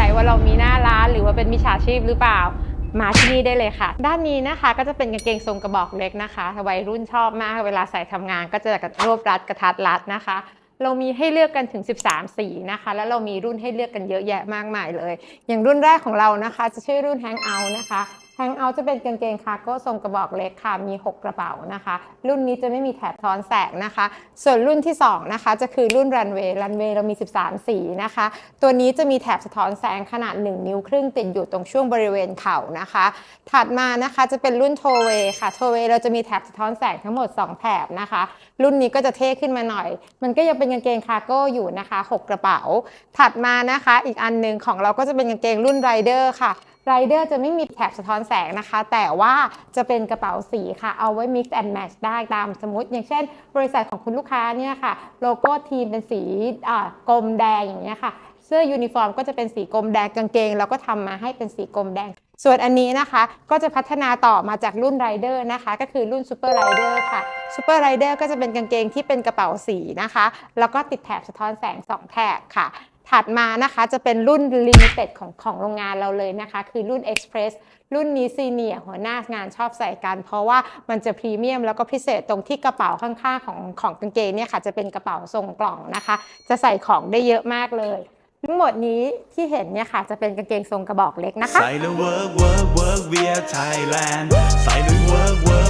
ใจว่าเรามีหน้าร้านหรือว่าเป็นมิจฉาชีพหรือเปล่า มาที่นี่ได้เลยค่ะ ด้านนี้นะคะก็จะเป็นกางเกงทรงกระบอกเล็กนะคะวัยรุ่นชอบมากเวลาใส่ทำงาน ก็จะรวบรัดกระทัดรัดนะคะเรามีให้เลือกกันถึง 13 สีนะคะ แล้วเรามีรุ่นให้เลือกกันเยอะแยะมากมายเลย อย่างรุ่นแรกของเรานะคะ จะชื่อรุ่น Hang Out นะคะ Hang Out จะเป็นกางเกงคาร์โก้ทรงกระบอกเล็กค่ะ มี 6 กระเป๋านะคะ รุ่นนี้จะไม่มีแถบซ้อนแสงนะคะ ส่วนรุ่นที่ 2 นะคะ จะคือรุ่น Runway Runway เรามี 13 สีนะคะ ตัวนี้จะมีแถบสะท้อนแสงขนาด 1 นิ้วครึ่งติดอยู่ตรงช่วงบริเวณเข่านะคะ ถัดมานะคะจะเป็นรุ่นโทเวค่ะโทเวเราจะมีแถบสะท้อนแสงทั้งหมด 2 แถบนะคะ รุ่นนี้ก็จะเท่ขึ้นมาหน่อย มันก็ยังเป็นกางเกงคาร์โก้อยู่นะคะ 6 กระเป๋า ถัดมานะคะ อีกอันหนึ่งของเราก็จะเป็นกางเกงรุ่นไรเดอร์ค่ะ ไรเดอร์จะไม่มีแถบสะท้อนแสงนะคะ แต่ว่าจะเป็นกระเป๋าสีค่ะ เอาไว้ mix and match ได้ตามสมมติ อย่างเช่น บริษัทของคุณลูกค้าเนี่ยค่ะ โลโก้ทีมเป็นสีกรมแดงอย่างเงี้ยค่ะ เสื้อยูนิฟอร์มก็จะเป็นสีกรมแดงกางเกงเราก็ทำมาให้เป็นสีกรมแดงส่วนอันนี้นะคะก็จะพัฒนาต่อมาจากรุ่นไรเดอร์นะคะ ก็คือรุ่นซูเปอร์ไรเดอร์ค่ะซูเปอร์ไรเดอร์ก็จะเป็นกางเกงที่เป็นกระเป๋าสีนะคะ แล้วก็ติดแถบสะท้อนแสง 2 แถบค่ะ ถัดมานะคะจะเป็นรุ่น Limited ของของโรงงานเราเลยนะคะ คือรุ่น Express รุ่นนี้ซีเนียหัวหน้างานชอบใส่กัน เพราะว่ามันจะพรีเมียมแล้วก็พิเศษตรงที่กระเป๋าข้างๆของของกางเกงเนี่ยค่ะจะเป็นกระเป๋าทรงกล่องนะคะ จะใส่ของได้เยอะมากเลยทั้งหมดนี้ที่เห็นเนี่ยค่ะ จะเป็นกางเกงทรงกระบอกเล็กนะคะใส่แล้ว work work work we are Thailand ใส่แล้ว work work